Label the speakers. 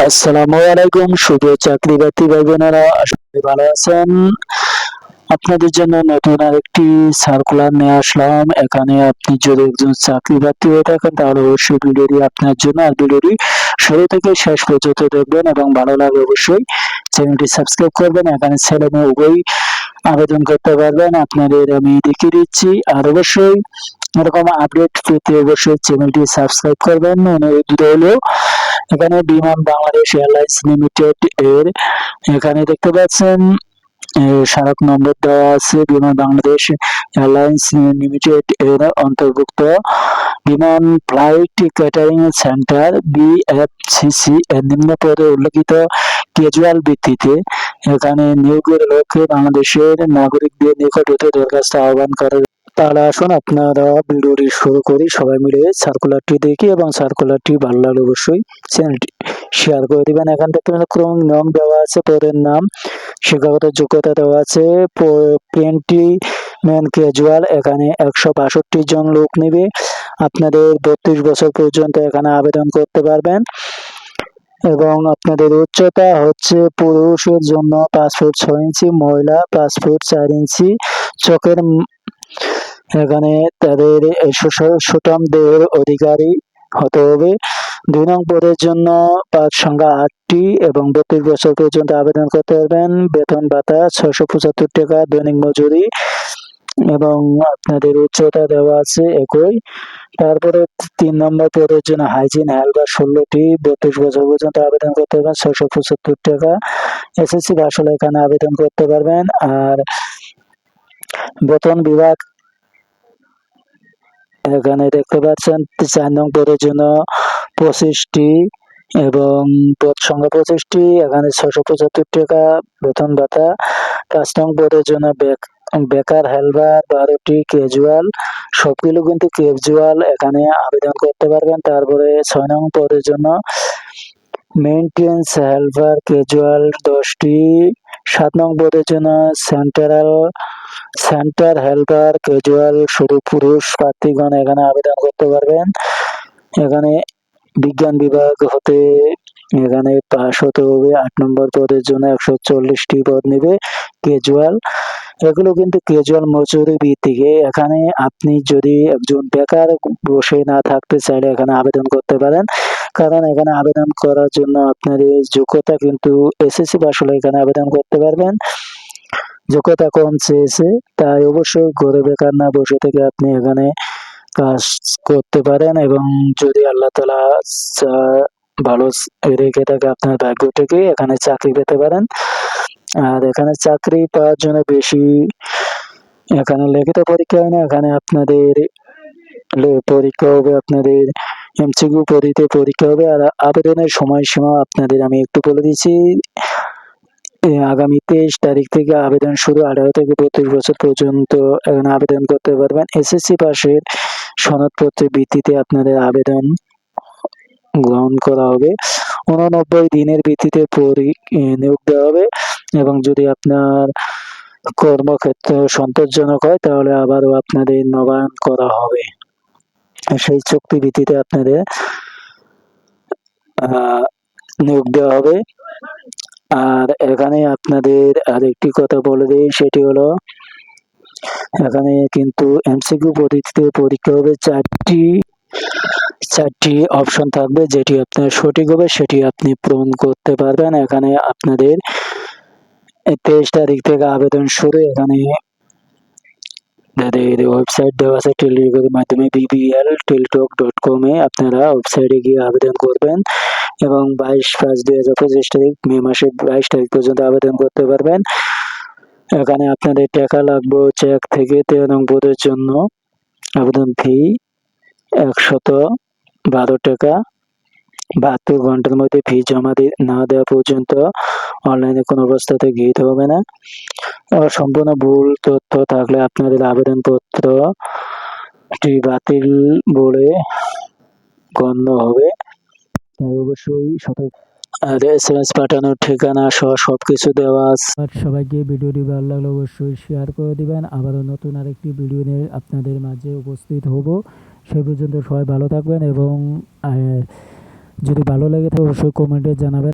Speaker 1: আসসালামু আলাইকুম, শুভ চাকরি বাতি ভাই বোনেরা করি ভালো আছেন। আপনাদের জন্য নতুন আরেকটি সার্কুলার নিয়ে আসলাম। এখানে আপনি যদি একজন চাকরি প্রার্থী হয়ে থাকেন, তাহলে অবশ্যই ভিডিওটি আপনার জন্য আর ভিডিওটি শুরু থেকে শেষ পর্যন্ত দেখবেন এবং ভালো লাগে অবশ্যই চ্যানেলটি সাবস্ক্রাইব করবেন। এখানে ছেলে মেয়ে উভয়ই আবেদন করতে পারবেন। আপনাদের আমি দেখিয়ে দিচ্ছি। আর অবশ্যই এরকম আপডেট পেতে অবশ্যই চ্যানেলটি সাবস্ক্রাইব করবেন। অনুরোধ রইল এখানে বিমান বাংলাদেশ এয়ারলাইন্স লিমিটেড এর এখানে দেখতে পাচ্ছেন স্মারক নম্বর দেওয়া আছে, বিমান বাংলাদেশ এয়ারলাইন্স লিমিটেড এর অন্তর্ভুক্ত বিমান ফ্লাইট ক্যাটারিং সেন্টার বিএফসিসি এর নিম্ন পদে উল্লেখিত ক্যাজুয়াল ভিত্তিতে এখানে নিয়োগের লক্ষ্যে বাংলাদেশের নাগরিকদের নিকট হতে দরখাস্ত আহ্বান করে তাহলে আসুন, আপনারা ভিডিওটি শুরু করি। সবাই মিলে সার্কুলারটি দেখি এবং সার্কুলারটি ভালো লাগলে অবশ্যই চ্যানেলটি শেয়ার করে দিবেন। এখান থেকে ক্রমিক নিয়ম দেওয়া আছে, পদের নাম, শিক্ষাগত যোগ্যতা দেওয়া আছে প্রিন্টি ম্যান ক্যাজুয়াল এখানে একশো বাষট্টি জন লোক নেবে। আপনাদের বত্রিশ বছর পর্যন্ত এখানে আবেদন করতে পারবেন। এবং আপনাদের উচ্চতা হচ্ছে পুরুষের জন্য পাঁচ ফুট ছয় ইঞ্চি, মহিলা পাঁচ ফুট চার ইঞ্চি। চোখের এখানে তাদের দেহের অধিকারী হতে হবে। দুই নং পদের জন্য পাঁচ সংখ্যা আটটি এবং বত্রিশ বছর পর্যন্ত আবেদন করতে পারবেন। বেতন ভাতা ছয়শো পঁচাত্তর টাকা, দৈনিক মজুরি এবং আপনাদের উচ্চতা দেওয়া আছে একই। তারপরে তিন নম্বর পদের জন্য হাইজিন হেলপার ষোলোটি, বত্রিশ বছর পর্যন্ত আবেদন করতে পারবেন, ছয়শো পঁচাত্তর টাকা। এসএসসি আসলে এখানে আবেদন করতে পারবেন। আর বেতন বিভাগ এখানে দেখতে পাচ্ছেন চার নং পদের জন্য পঁচিশটি এবং পদ সংখ্যা পঁচিশটি, এখানে ছশো পঁচাত্তর টাকা বেতন ভাতা। পাঁচ নং পদের জন্য বেক- বেকার হেলপার বারোটি ক্যাজুয়াল সবগুলো কিন্তু ক্যাজুয়াল এখানে আবেদন করতে পারবেন। তারপরে ছয় নং পদের জন্য মেনটেন্স হেল্পার ক্যাজুয়াল দশটি সাত নং পদের জন্য সেন্ট্রাল সেন্টার হেল্পার ক্যাজুয়াল শুধু পুরুষ প্রার্থীগণ এখানে আবেদন করতে পারবেন। এখানে বিজ্ঞান বিভাগ হতে এখানে পাশ হতে হবে। আট নম্বর পদের জন্য একশো চল্লিশটি পদ নেবে ক্যাজুয়াল এগুলো কিন্তু ক্যাজুয়াল মজুরি ভিত্তিকে। এখানে আপনি যদি একজন বেকার বসে না থাকতে চাইলে এখানে আবেদন করতে পারেন। কারণ এখানে আবেদন করার জন্য আপনার এই যোগ্যতা কিন্তু এসএসসি পাস হলে এখানে আবেদন করতে পারবেন। যোগ্যতা কম চেয়েছে, তাই অবশ্যই ঘরে বেকার না বসে থেকে আপনি এখানে কাজ করতে পারেন এবং যদি আল্লাহ তালা ভালো রেখে থাকে আপনার ভাগ্য থেকে এখানে চাকরি পেতে পারেন। আর এখানে চাকরি পাওয়ার জন্য বেশি এখানে লিখিত পরীক্ষা হয় না, এখানে আপনাদের পরীক্ষা হবে আপনাদের এমসিকিউ পদ্ধতিতে পরীক্ষা হবে আর আবেদনের সময়সীমা আপনাদের আমি একটু বলে দিচ্ছি। আগামী তেইশ তারিখ থেকে আবেদন শুরু, আঠারো থেকে বত্রিশ বছর পর্যন্ত এখানে আবেদন করতে পারবেন। এসএসসি পাশের সনদপত্রের ভিত্তিতে আপনাদের আবেদন গ্রহণ করা হবে। উননব্বই দিনের ভিত্তিতে পরি নিয়োগ দেওয়া হবে এবং যদি আপনার কর্মক্ষেত্র সন্তোষজনক হয় তাহলে আবারও আপনাদের নবায়ন করা হবে। সেই চুক্তি ভিত্তিতে আপনাদের নিয়োগ দেওয়া হবে। আর এখানে আপনাদের আর একটি কথা বলে দিই, সেটি হলো, এখানে কিন্তু এমসিকিউ পদ্ধতিতে পরীক্ষা হবে চারটি চারটি অপশন থাকবে, যেটি আপনার সঠিক হবে, সেটি আপনি পূরণ করতে পারবেন। এখানে আপনাদের তেইশ তারিখ থেকে আবেদন শুরু। এখানে ওয়েবসাইট দেওয়া আছে টেলিগ্রামের মাধ্যমে বিবিএল টেলিটক ডট কমে আপনারা ওয়েবসাইটে গিয়ে আবেদন করবেন এবং বাইশ পাঁচ দুই হাজার পঁচিশ তারিখ, মে মাসের বাইশ তারিখ পর্যন্ত আবেদন করতে পারবেন। এখানে আপনাদের টাকা লাগবে এক থেকে তেরো নং পদের জন্য। আবেদন ফি একশত বারো টাকা। বাহাত্তর ঘণ্টার মধ্যে ফি জমা না দেওয়া পর্যন্ত অনলাইনে কোনো অবস্থাতে গৃহীত হবে না। সম্পূর্ণ ভুল তথ্য থাকলে আপনাদের আবেদনপত্রটি বাতিল বলে গণ্য হবে। তাই অবশ্যই সতর্ক আর এস এম এস পাঠানোর ঠিকানা সহ সবকিছু দেওয়া আছে। সবাইকে ভিডিওটি ভালো লাগলে অবশ্যই শেয়ার করে দিবেন। আবারও নতুন আরেকটি ভিডিও নিয়ে আপনাদের মাঝে উপস্থিত হব। সেই পর্যন্ত সবাই ভালো থাকবেন এবং যদি ভালো লাগে তো অবশ্যই কমেন্টে জানাবেন।